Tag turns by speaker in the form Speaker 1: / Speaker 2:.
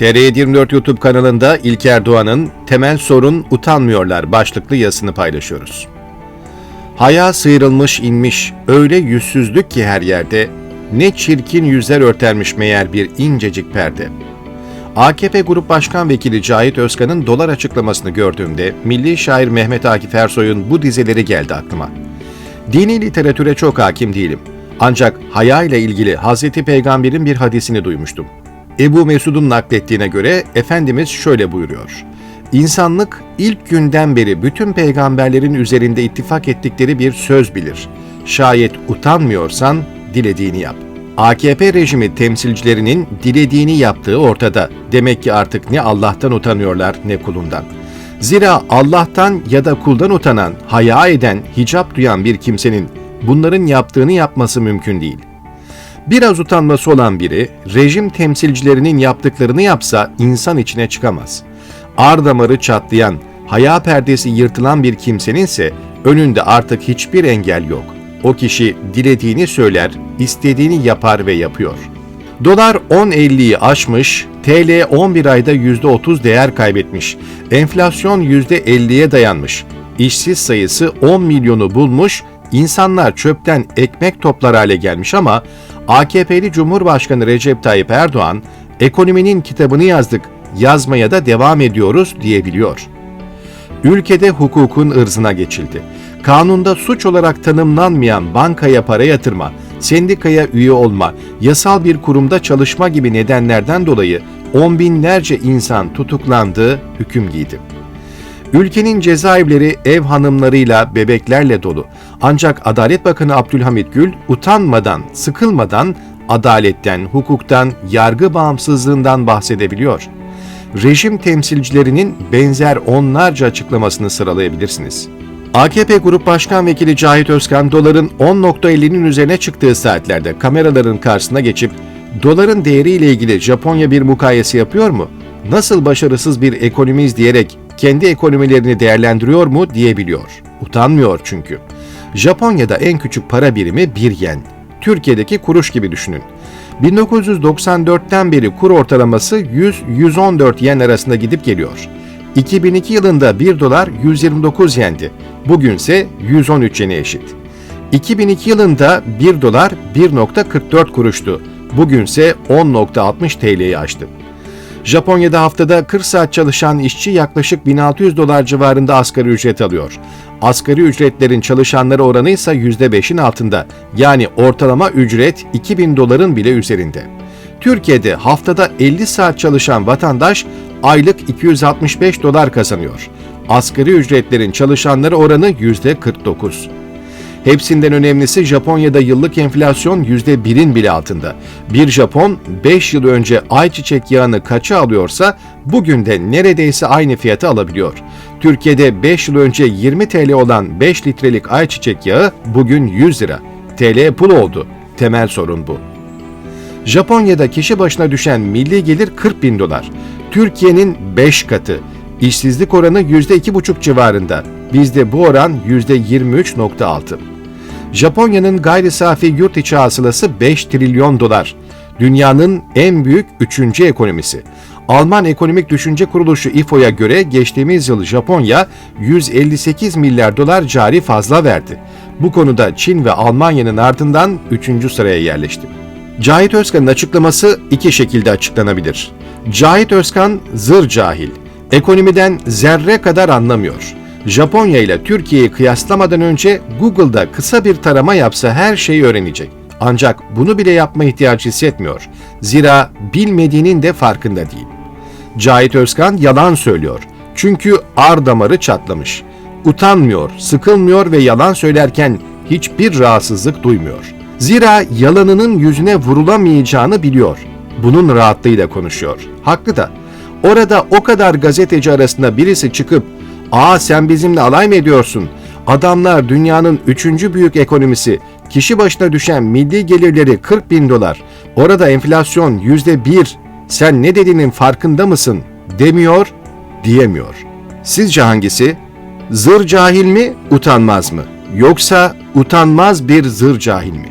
Speaker 1: TR24 YouTube kanalında İlker Doğan'ın Temel Sorun Utanmıyorlar başlıklı yazısını paylaşıyoruz. Haya sıyrılmış inmiş, öyle yüzsüzlük ki her yerde, ne çirkin yüzler örtermiş meğer bir incecik perde. AKP Grup Başkan Vekili Cahit Özkan'ın dolar açıklamasını gördüğümde milli şair Mehmet Akif Ersoy'un bu dizeleri geldi aklıma. Dini literatüre çok hakim değilim. Ancak haya ile ilgili Hazreti Peygamber'in bir hadisini duymuştum. Ebu Mesud'un naklettiğine göre Efendimiz şöyle buyuruyor. İnsanlık ilk günden beri bütün peygamberlerin üzerinde ittifak ettikleri bir söz bilir. Şayet utanmıyorsan dilediğini yap. AKP rejimi temsilcilerinin dilediğini yaptığı ortada. Demek ki artık ne Allah'tan utanıyorlar ne kulundan. Zira Allah'tan ya da kuldan utanan, haya eden, hicap duyan bir kimsenin bunların yaptığını yapması mümkün değil. Biraz utanması olan biri, rejim temsilcilerinin yaptıklarını yapsa insan içine çıkamaz. Ar damarı çatlayan, haya perdesi yırtılan bir kimsenin ise önünde artık hiçbir engel yok. O kişi dilediğini söyler, istediğini yapar ve yapıyor. Dolar 10.50'yi aşmış, TL 11 ayda %30 değer kaybetmiş, enflasyon %50'ye dayanmış, işsiz sayısı 10 milyonu bulmuş, insanlar çöpten ekmek toplar hale gelmiş ama AKP'li Cumhurbaşkanı Recep Tayyip Erdoğan, ekonominin kitabını yazdık, yazmaya da devam ediyoruz diyebiliyor. Ülkede hukukun ırzına geçildi. Kanunda suç olarak tanımlanmayan bankaya para yatırma, sendikaya üye olma, yasal bir kurumda çalışma gibi nedenlerden dolayı on binlerce insan tutuklandı, hüküm giydi. Ülkenin cezaevleri ev hanımlarıyla, bebeklerle dolu. Ancak Adalet Bakanı Abdülhamit Gül utanmadan, sıkılmadan adaletten, hukuktan, yargı bağımsızlığından bahsedebiliyor. Rejim temsilcilerinin benzer onlarca açıklamasını sıralayabilirsiniz. AKP Grup Başkan Vekili Cahit Özkan doların 10.50'nin üzerine çıktığı saatlerde kameraların karşısına geçip doların değeriyle ilgili Japonya bir mukayese yapıyor mu? Nasıl başarısız bir ekonomiyiz diyerek kendi ekonomilerini değerlendiriyor mu diyebiliyor. Utanmıyor çünkü. Japonya'da en küçük para birimi 1 yen. Türkiye'deki kuruş gibi düşünün. 1994'ten beri kur ortalaması 100-114 yen arasında gidip geliyor. 2002 yılında 1 dolar 129 yendi. Bugünse 113 yene eşit. 2002 yılında 1 dolar 1.44 kuruştu. Bugünse 10.60 TL'yi aştı. Japonya'da haftada 40 saat çalışan işçi yaklaşık 1600 dolar civarında asgari ücret alıyor. Asgari ücretlerin çalışanları oranı ise %5'in altında. Yani ortalama ücret 2000 doların bile üzerinde. Türkiye'de haftada 50 saat çalışan vatandaş aylık 265 dolar kazanıyor. Asgari ücretlerin çalışanları oranı %49. Hepsinden önemlisi Japonya'da yıllık enflasyon %1'in bile altında. Bir Japon 5 yıl önce ayçiçek yağını kaça alıyorsa bugün de neredeyse aynı fiyata alabiliyor. Türkiye'de 5 yıl önce 20 TL olan 5 litrelik ayçiçek yağı bugün 100 lira. TL pul oldu. Temel sorun bu. Japonya'da kişi başına düşen milli gelir 40 bin dolar. Türkiye'nin 5 katı. İşsizlik oranı %2,5 civarında. Bizde bu oran %23,6. Japonya'nın gayri safi yurt içi hasılası 5 trilyon dolar. Dünyanın en büyük üçüncü ekonomisi. Alman Ekonomik Düşünce Kuruluşu IFO'ya göre geçtiğimiz yıl Japonya 158 milyar dolar cari fazla verdi. Bu konuda Çin ve Almanya'nın ardından 3. sıraya yerleşti. Cahit Özkan'ın açıklaması iki şekilde açıklanabilir. Cahit Özkan zır cahil. Ekonomiden zerre kadar anlamıyor. Japonya ile Türkiye'yi kıyaslamadan önce Google'da kısa bir tarama yapsa her şeyi öğrenecek. Ancak bunu bile yapma ihtiyacı hissetmiyor. Zira bilmediğinin de farkında değil. Cahit Özkan yalan söylüyor. Çünkü ar damarı çatlamış. Utanmıyor, sıkılmıyor ve yalan söylerken hiçbir rahatsızlık duymuyor. Zira yalanının yüzüne vurulamayacağını biliyor. Bunun rahatlığıyla konuşuyor. Haklı da. Orada o kadar gazeteci arasında birisi çıkıp ''Aa sen bizimle alay mı ediyorsun? Adamlar dünyanın üçüncü büyük ekonomisi. Kişi başına düşen milli gelirleri 40 bin dolar. Orada enflasyon yüzde bir. Sen ne dediğinin farkında mısın?'' demiyor, diyemiyor. Sizce hangisi? Zır cahil mi, utanmaz mı? Yoksa utanmaz bir zır cahil mi?